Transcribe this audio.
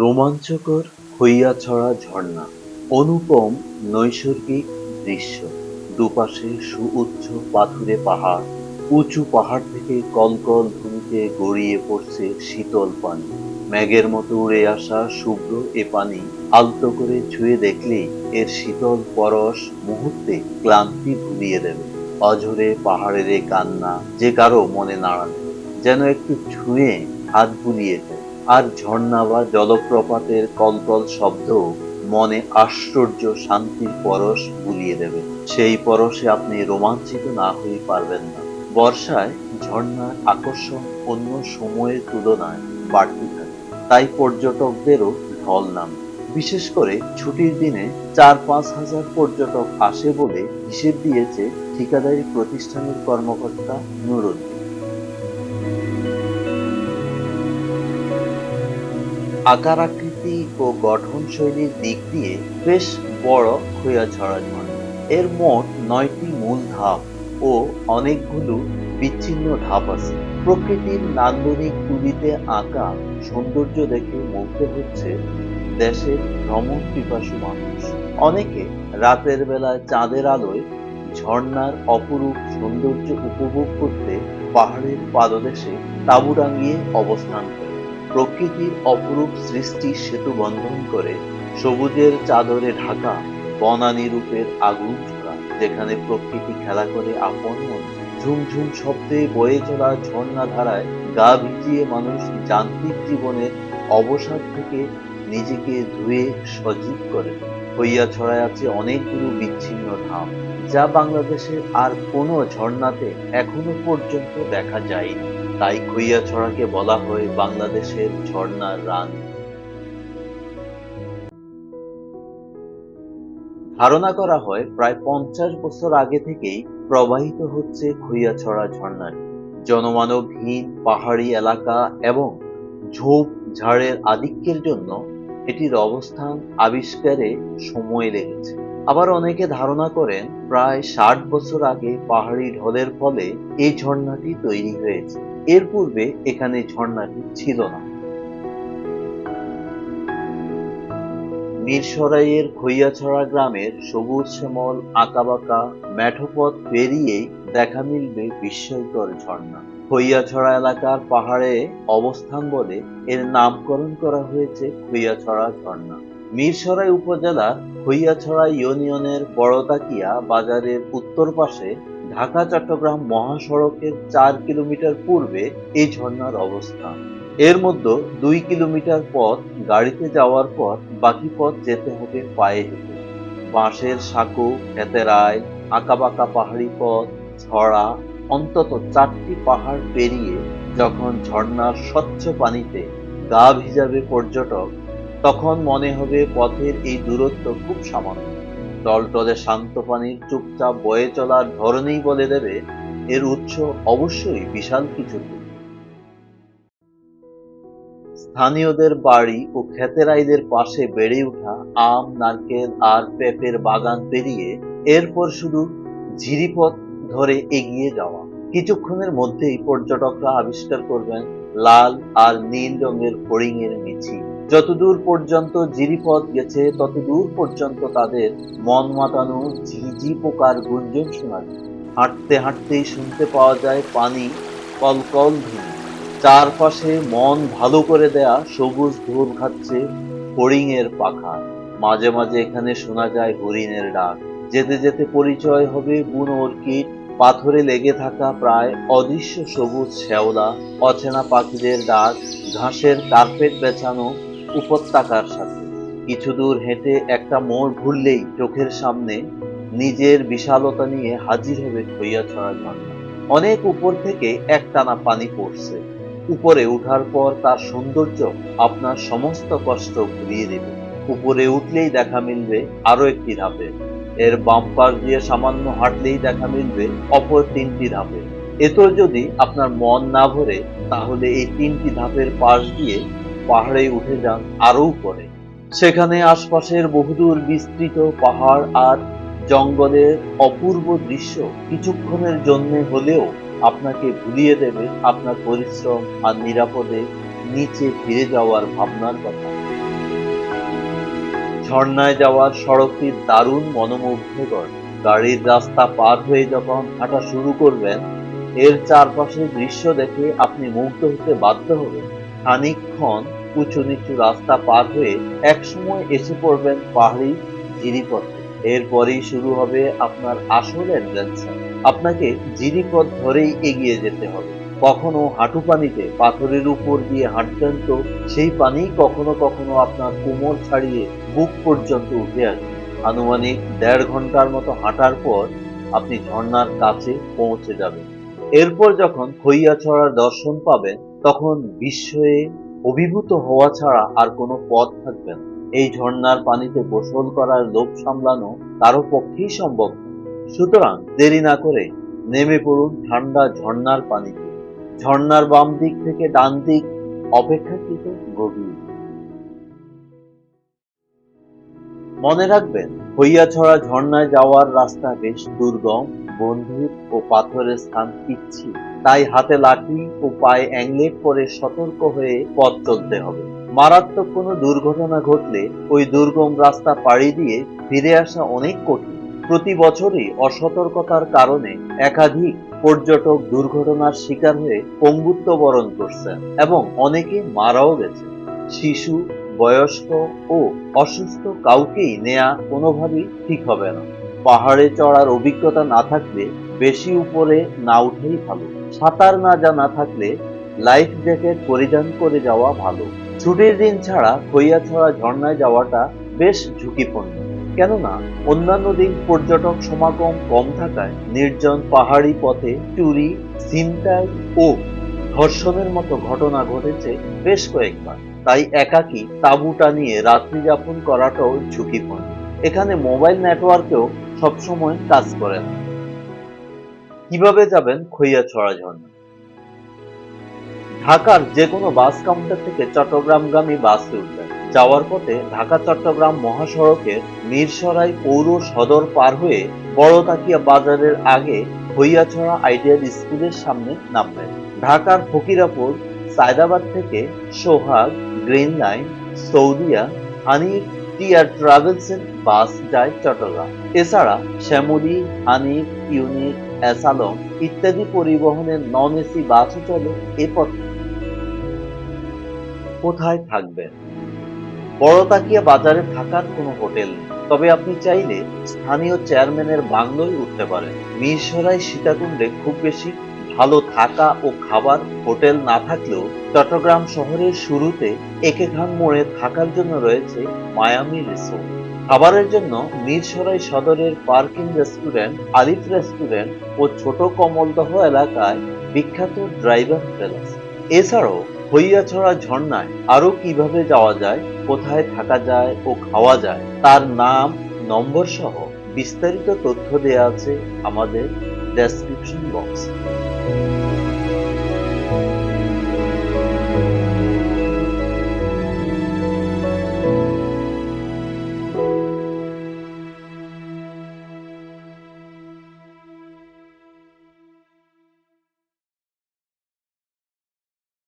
রোমাঞ্চকর হইয়া ছড়া ঝর্ণা, অনুপম নৈসর্গিক দৃশ্য। দুপাশে সুউচ্চ পাথুরে পাহাড়, উঁচু পাহাড় থেকে কলকল ধুনিতে গড়িয়ে পড়ছে শীতল পানি। ম্যাগের মতো উড়ে আসা শুভ্র এ পানি আলতো করে ছুঁয়ে দেখলেই এর শীতল পরশ মুহূর্তে ক্লান্তি ভুলিয়ে দেবে। অঝরে পাহাড়ের কান্না যে কারও মনে নাড়াবে, যেন একটু ছুঁয়ে হাত বুলিয়ে দেয়। আর ঝর্ণা বা জলপ্রপাতের কলকল শব্দ মনে আশ্চর্য শান্তির পরশ বুলিয়ে দেবে। সেই পরশে আপনি রোমাঞ্চিত না হয়ে পারবেন না। বর্ষায় ঝর্ণার আকর্ষণ অন্য সময়ের তুলনায় বাড়তে থাকে। তাই পর্যটকদেরও ঢল নামে। বিশেষ করে ছুটির দিনে চার পাঁচ হাজার পর্যটক আসে বলে হিসেব দিয়েছে ঠিকাদারি প্রতিষ্ঠানের কর্মকর্তা নুরুল। আকার আকৃতি ও গঠন শৈলীর দিক দিয়ে বেশ বড় খৈয়াছড়া ঝর্ণা এর মোট নয়টি মূল ধাপ ও অনেকগুলো বিচ্ছিন্ন ধাপ আছে। প্রকৃতির নান্দনিক তুলিতে আঁকা সৌন্দর্য দেখে মুগ্ধ হচ্ছে দেশের ভ্রমণ পিপাসু মানুষ। অনেকে রাতের বেলায় চাঁদের আলোয় ঝর্ণার অপরূপ সৌন্দর্য উপভোগ করতে পাহাড়ের পাদদেশে তাঁবু টাঙিয়ে অবস্থান করে প্রকৃতির অপরূপ সৃষ্টি সেতু বন্ধন করে সবুজের চাদরে ঢাকা, বনানী রূপের আগুন ঝরা, যেখানে প্রকৃতি খেলা করে আপন মন। ঝুমঝুম শব্দে বয়ে চলা ঝর্ণা ধারায় গা ভিজিয়ে মানুষ যান্ত্রিক জীবনের অবসাদ থেকে নিজেকে ধুয়ে সজীব করে। হইয়া ছড়ায় আছে অনেকগুলো বিচ্ছিন্ন ধাম যা বাংলাদেশের আর কোনো ঝর্ণাতে এখনও পর্যন্ত দেখা যায়নি। তাই খৈয়াছড়াকে বলা হয় বাংলাদেশের ঝর্ণার রানী। ধারণা করা হয় প্রায় পঞ্চাশ বছর আগে থেকেই প্রবাহিত হচ্ছে খৈয়াছড়া ঝর্ণাটি জনমানবহীন পাহাড়ি এলাকা এবং ঝোপ ঝাড়ের আধিক্যের জন্য এটির অবস্থান আবিষ্কারে সময় লেগেছে। আবার অনেকে ধারণা করেন প্রায় ষাট বছর আগে পাহাড়ি ঢলের ফলে এই ঝর্ণাটি তৈরি হয়েছে। এর পূর্বে এখানে ঝর্ণাটি ছিল না। মিরসরাইয়ের খৈয়াছড়া গ্রামের সবুজ শ্যামল, আঁকাবাঁকা মেঠোপথ পেরিয়েই দেখা মিলবে বিস্ময়কর ঝর্ণা। খৈয়াছড়া এলাকার পাহাড়ে অবস্থান বলে এর নামকরণ করা হয়েছে খৈয়াছড়া ঝর্ণা। মিরসরাই উপজেলার খৈয়াছড়া ইউনিয়নের বড়তাকিয়া বাজারের উত্তর পাশে ঢাকা, চট্টগ্রাম মহাসড়কের চার কিলোমিটার পূর্বে এই ঝর্ণার অবস্থান। এর মধ্যে দুই কিলোমিটার পথ গাড়িতে যাওয়ার পর বাকি পথ যেতে হবে পায়ে হেঁটে। বাঁশের সাঁকো খেতেরায় আঁকাবাঁকা পাহাড়ি পথ, ছড়া, অন্তত চারটি পাহাড় পেরিয়ে যখন ঝর্ণার স্বচ্ছ পানিতে গা ভিজাবে পর্যটক তখন মনে হবে পথের এই দূরত্ব খুব সামান্য। টলটলে শান্ত পানির চুপচাপ বয়ে চলার ধরনেই বলে দেবে, এর উৎস অবশ্যই বিশাল কিছু স্থানীয়দের বাড়ি ও খেতেরাইদের পাশে বেড়ে ওঠা আম, নারকেল আর পেঁপের বাগান পেরিয়ে এরপর শুধু ঝিরিপথ ধরে এগিয়ে যাওয়া। কিছুক্ষণের মধ্যেই পর্যটকরা আবিষ্কার করবেন লাল আর নীল রঙের হরিং এর মিছিল। যতদূর পর্যন্ত জিরিপথ গেছে, ততদূর পর্যন্ত তাদের মন মাতানো ঝিঝি পোকার গুঞ্জন শোনা হাঁটতে হাঁটতেই শুনতে পাওয়া যায় পানি কলকল ধ্বনি চারপাশে মন ভালো করে দেয়া সবুজ ধূপ খাচ্ছে হরিণের পাখা। মাঝে মাঝে এখানে শোনা যায় হরিণের ডাক। যেতে যেতে পরিচয় হবে বুনো অর্কিড। পাথরে লেগে থাকা প্রায় অদৃশ্য সবুজ শ্যাওলা, অচেনা পাখিদের ডাক, ঘাসের কার্পেট বেছানো উপত্যকার সাথে। কিছু দূর হেঁটে একটা মোড় ঘুরলেই চোখের সামনে নিজের বিশালতা নিয়ে হাজির হবে খৈয়াছড়া ঝর্ণা অনেক উপর থেকে একটানা পানি পড়ছে। উপরে উঠার পর তার সৌন্দর্য আপনার সমস্ত কষ্ট ভুলিয়ে দেবে। উপরে উঠলেই দেখা মিলবে আরও একটি ধাপে। এর বাম পাশ দিয়ে সামান্য হাঁটলেই দেখা মিলবে অপর তিনটি ধাপে। এতো যদি আপনার মন না ভরে, তাহলে এই তিনটি ধাপের পাশ দিয়ে পাহাড়ে উঠে যান আরও উপরে। সেখানে আশপাশের বহুদূর বিস্তৃত পাহাড় আর জঙ্গলের অপূর্ব দৃশ্য কিছুক্ষণের জন্য হলেও আপনাকে ভুলিয়ে দেবে আপনার পরিশ্রম আর নিরাপদে নিচে ফিরে যাওয়ার ভাবনার কথা। ঝর্ণায় যাওয়ার সড়কটি দারুণ মনোমুগ্ধকর। গাড়ির রাস্তা পার হয়ে যখন হাঁটা শুরু করবেন, এর চারপাশের দৃশ্য দেখে আপনি মুগ্ধ হতে বাধ্য হবেন। খানিকক্ষণ উঁচু নিচু রাস্তা পার হয়ে একসময় এসে পড়বেন পাহাড়ি জিরিপথে। এরপরেই শুরু হবে আপনার আসল অ্যাডভেঞ্চার আপনাকে জিরিপথ ধরেই এগিয়ে যেতে হবে। কখনো হাঁটু পানিতে পাথরের উপর দিয়ে হাঁটবেন তো সেই পানি কখনো কখনো আপনার কোমর ছাড়িয়ে বুক পর্যন্ত উঠে আসবে। আনুমানিক দেড় ঘণ্টার মতো হাঁটার পর আপনি ঝর্ণার কাছে পৌঁছে যাবেন। এরপর যখন খইয়াছড়ার দর্শন পাবেন, তখন বিস্ময়ে অভিভূত হওয়া ছাড়া আর কোনো পথ থাকবে না। এই ঝর্ণার পানিতে গোসল করার লোভ সামলানো কারও পক্ষেই সম্ভব সুতরাং দেরি না করে নেমে পড়ুন ঠান্ডা ঝর্ণার পানিতে। ঝর্ণার বাম দিক থেকে ডান দিক অপেক্ষাকৃত গভীর। মনে রাখবেন, হইয়াছড়া ঝর্ণায় যাওয়ার রাস্তা বেশ দুর্গম। বন্ধুক ও পাথরের স্থান পিচ্ছি। তাই হাতে লাঠি ও পায়ে অ্যাংলেট পরে সতর্ক হয়ে পথ চলতে হবে। মারাত্মক কোনো দুর্ঘটনা ঘটলে ওই দুর্গম রাস্তা পাড়ি দিয়ে ফিরে আসা অনেক কঠিন। প্রতি বছরই অসতর্কতার কারণে একাধিক পর্যটক দুর্ঘটনার শিকার হয়ে পঙ্গুত্ব বরণ করছেন এবং অনেকে মারাও গেছে। শিশু, বয়স্ক ও অসুস্থ কাউকেই নেয়া কোনোভাবেই ঠিক হবে না। পাহাড়ে চড়ার অভিজ্ঞতা না থাকলে বেশি উপরে না উঠেই ভালো। সাঁতার না জানা থাকলে লাইফ জ্যাকেট পরিধান করে যাওয়া ভালো। ছুটির দিন ছাড়া খইয়াছড়া ঝর্ণায় যাওয়াটা বেশ ঝুঁকিপূর্ণ। কেননা, অন্যান্য দিন পর্যটক সমাগম কম থাকায় নির্জন পাহাড়ি পথে চুরি ছিনতাই ও ধর্ষণের মতো ঘটনা ঘটেছে বেশ কয়েকবার। তাই একাকী তাঁবু টানিয়ে রাত্রি যাপন করাটাও ঝুঁকিপূর্ণ। এখানে মোবাইল নেটওয়ার্কেও সবসময় কাজ করে না কীভাবে যাবেন খইয়াছড়া ঝর্ণা? ঢাকার যে কোনো বাস কাউন্টার থেকে চট্টগ্রামগামী বাসে উঠবেন। যাওয়ার পথে ঢাকা চট্টগ্রাম মহাসড়কের মিরসরাই পৌর সদর পার হয়ে বড় তাকিয়া বাজারের আগে হইয়াছড়া আইডিয়াল স্কুলের সামনে নামবেন। ঢাকার ফকিরাপুর, সায়দাবাদ থেকে সোহাগ, গ্রিন লাইন, সৌদিয়া, হানিফ টিয়ার ট্রাভেলসের বাস যায় চট্টগ্রাম। এছাড়া শ্যামলী, হানিফ, ইউনিক, অ্যাসালম ইত্যাদি পরিবহনের নন এসি বাসও চলে এ পথে। কোথায় থাকবেন? বড়তাকিয়া বাজারে থাকার কোনো হোটেল নেই। তবে আপনি চাইলে স্থানীয় চেয়ারম্যানের বাংলোয় উঠতে পারেন। মিরসরাই সীতাকুণ্ডে খুব বেশি ভালো থাকা ও খাবার হোটেল না থাকলেও চট্টগ্রাম শহরের শুরুতে একে খান মোড়ে থাকার জন্য রয়েছে মায়ামি রিসোর্ট। খাবারের জন্য মিরসরাই সদরের পার্কিং রেস্টুরেন্ট, আলিফ রেস্টুরেন্ট ও ছোট কমলদহ এলাকায় বিখ্যাত ড্রাইভার আছে। এছাড়াও হইয়াছড়া ঝর্ণায় আরও কীভাবে যাওয়া যায়, কোথায় থাকা যায় ও খাওয়া যায়, তার নাম নম্বর সহ বিস্তারিত তথ্য দেওয়া আছে আমাদের ডেসক্রিপশন বক্সে Thank you.